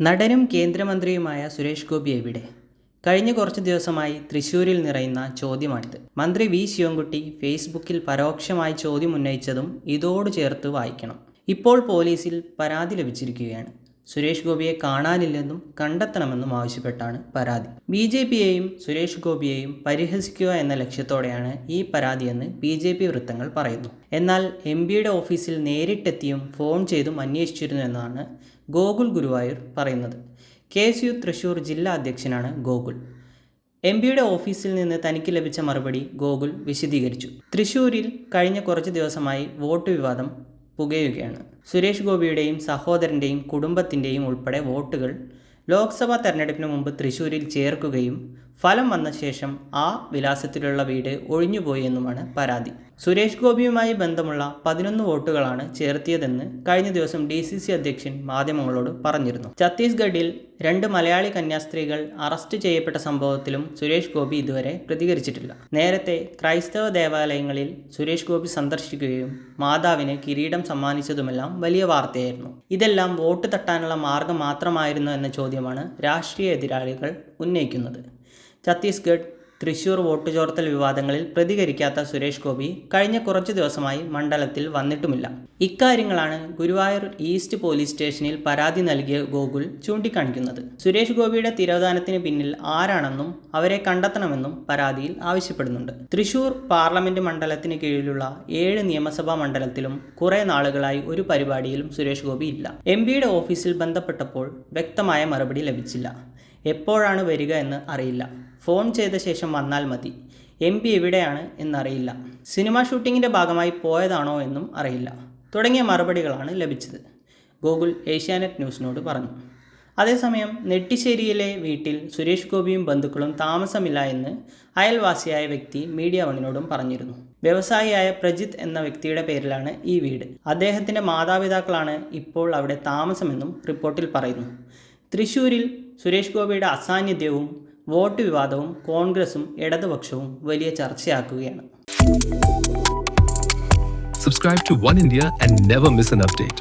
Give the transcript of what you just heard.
നടനും കേന്ദ്രമന്ത്രിയുമായ സുരേഷ് ഗോപി എവിടെ? കഴിഞ്ഞ കുറച്ച് ദിവസമായി തൃശൂരിൽ നിറയുന്ന ചോദ്യമാണിത്. മന്ത്രി വി ശിവൻകുട്ടി ഫേസ്ബുക്കിൽ പരോക്ഷമായി ചോദ്യം ഉന്നയിച്ചതും ഇതോട് ചേർത്ത് വായിക്കണം. ഇപ്പോൾ പോലീസിൽ പരാതി ലഭിച്ചിരിക്കുകയാണ്. സുരേഷ് ഗോപിയെ കാണാനില്ലെന്നും കണ്ടെത്തണമെന്നും ആവശ്യപ്പെട്ടാണ് പരാതി. ബി ജെ പിയെയും സുരേഷ് ഗോപിയെയും പരിഹസിക്കുക എന്ന ലക്ഷ്യത്തോടെയാണ് ഈ പരാതിയെന്ന് ബി ജെ പി വൃത്തങ്ങൾ പറയുന്നു. എന്നാൽ എം പിയുടെ ഓഫീസിൽ നേരിട്ടെത്തിയും ഫോൺ ചെയ്തും അന്വേഷിച്ചിരുന്നു എന്നാണ് ഗോകുൽ ഗുരുവായൂർ പറയുന്നത്. കെ എസ് യു തൃശൂർ ജില്ലാ അധ്യക്ഷനാണ് ഗോകുൽ. എം പിയുടെ ഓഫീസിൽ നിന്ന് തനിക്ക് ലഭിച്ച മറുപടി ഗോകുൽ വിശദീകരിച്ചു. തൃശൂരിൽ കഴിഞ്ഞ കുറച്ച് ദിവസമായി വോട്ട് വിവാദം പുകയുകയാണ്. സുരേഷ് ഗോപിയുടെയും സഹോദരന്റെയും കുടുംബത്തിന്റെയും ഉൾപ്പെടെ വോട്ടുകൾ ലോക്സഭാ തെരഞ്ഞെടുപ്പിന് മുമ്പ് തൃശ്ശൂരിൽ ചേർക്കുകയും ഫലം വന്ന ശേഷം ആ വിലാസത്തിലുള്ള വീട് ഒഴിഞ്ഞുപോയി എന്നുമാണ് പരാതി. സുരേഷ് ഗോപിയുമായി ബന്ധമുള്ള പതിനൊന്ന് വോട്ടുകളാണ് ചേർത്തിയതെന്ന് കഴിഞ്ഞ ദിവസം ഡി സി സി അധ്യക്ഷൻ മാധ്യമങ്ങളോട് പറഞ്ഞിരുന്നു. ഛത്തീസ്ഗഡിൽ രണ്ട് മലയാളി കന്യാസ്ത്രീകൾ അറസ്റ്റ് ചെയ്യപ്പെട്ട സംഭവത്തിലും സുരേഷ് ഗോപി ഇതുവരെ പ്രതികരിച്ചിട്ടില്ല. നേരത്തെ ക്രൈസ്തവ ദേവാലയങ്ങളിൽ സുരേഷ് ഗോപി സന്ദർശിക്കുകയും മാതാവിന് കിരീടം സമ്മാനിച്ചതുമെല്ലാം വലിയ വാർത്തയായിരുന്നു. ഇതെല്ലാം വോട്ട് തട്ടാനുള്ള മാർഗം മാത്രമായിരുന്നു എന്ന ചോദ്യമാണ് രാഷ്ട്രീയ എതിരാളികൾ ഉന്നയിക്കുന്നത്. ഛത്തീസ്ഗഡ് തൃശൂർ വോട്ട് ചോർത്തൽ വിവാദങ്ങളിൽ പ്രതികരിക്കാത്ത സുരേഷ് ഗോപി കഴിഞ്ഞ കുറച്ചു ദിവസമായി മണ്ഡലത്തിൽ വന്നിട്ടുമില്ല. ഇക്കാര്യങ്ങളാണ് ഗുരുവായൂർ ഈസ്റ്റ് പോലീസ് സ്റ്റേഷനിൽ പരാതി നൽകിയ ഗോകുൽ ചൂണ്ടിക്കാണിക്കുന്നത്. സുരേഷ് ഗോപിയുടെ തിരോധാനത്തിന് പിന്നിൽ ആരാണെന്നും അവരെ കണ്ടെത്തണമെന്നും പരാതിയിൽ ആവശ്യപ്പെടുന്നുണ്ട്. തൃശൂർ പാർലമെന്റ് മണ്ഡലത്തിന് കീഴിലുള്ള ഏഴ് നിയമസഭാ മണ്ഡലത്തിലും കുറെ നാളുകളായി ഒരു പരിപാടിയിലും സുരേഷ് ഗോപി ഇല്ല. എം ഓഫീസിൽ ബന്ധപ്പെട്ടപ്പോൾ വ്യക്തമായ മറുപടി ലഭിച്ചില്ല. എപ്പോഴാണ് വരിക എന്ന് അറിയില്ല. ഫോൺ ചെയ്ത ശേഷം വന്നാൽ മതി. എം പി എവിടെയാണ് എന്നറിയില്ല. സിനിമാ ഷൂട്ടിങ്ങിന്റെ ഭാഗമായി പോയതാണോ എന്നും അറിയില്ല. തുടങ്ങിയ മറുപടികളാണ് ലഭിച്ചത്. ഗൂഗിൾ ഏഷ്യാനെറ്റ് ന്യൂസിനോട് പറഞ്ഞു. അതേസമയം നെട്ടിശ്ശേരിയിലെ വീട്ടിൽ സുരേഷ് ഗോപിയും ബന്ധുക്കളും താമസമില്ല എന്ന് അയൽവാസിയായ വ്യക്തി മീഡിയ വണ്ണിനോടും പറഞ്ഞിരുന്നു. വ്യവസായിയായ പ്രജിത്ത് എന്ന വ്യക്തിയുടെ പേരിലാണ് ഈ വീട്. അദ്ദേഹത്തിന്റെ മാതാപിതാക്കളാണ് ഇപ്പോൾ അവിടെ താമസമെന്നും റിപ്പോർട്ടിൽ പറയുന്നു. തൃശൂരിൽ സുരേഷ് ഗോപിയുടെ അസാന്നിധ്യവും വോട്ട് വിവാദവും കോൺഗ്രസും ഇടതുപക്ഷവും വലിയ ചർച്ചയാക്കുകയാണ് subscribe to One India and never miss an update.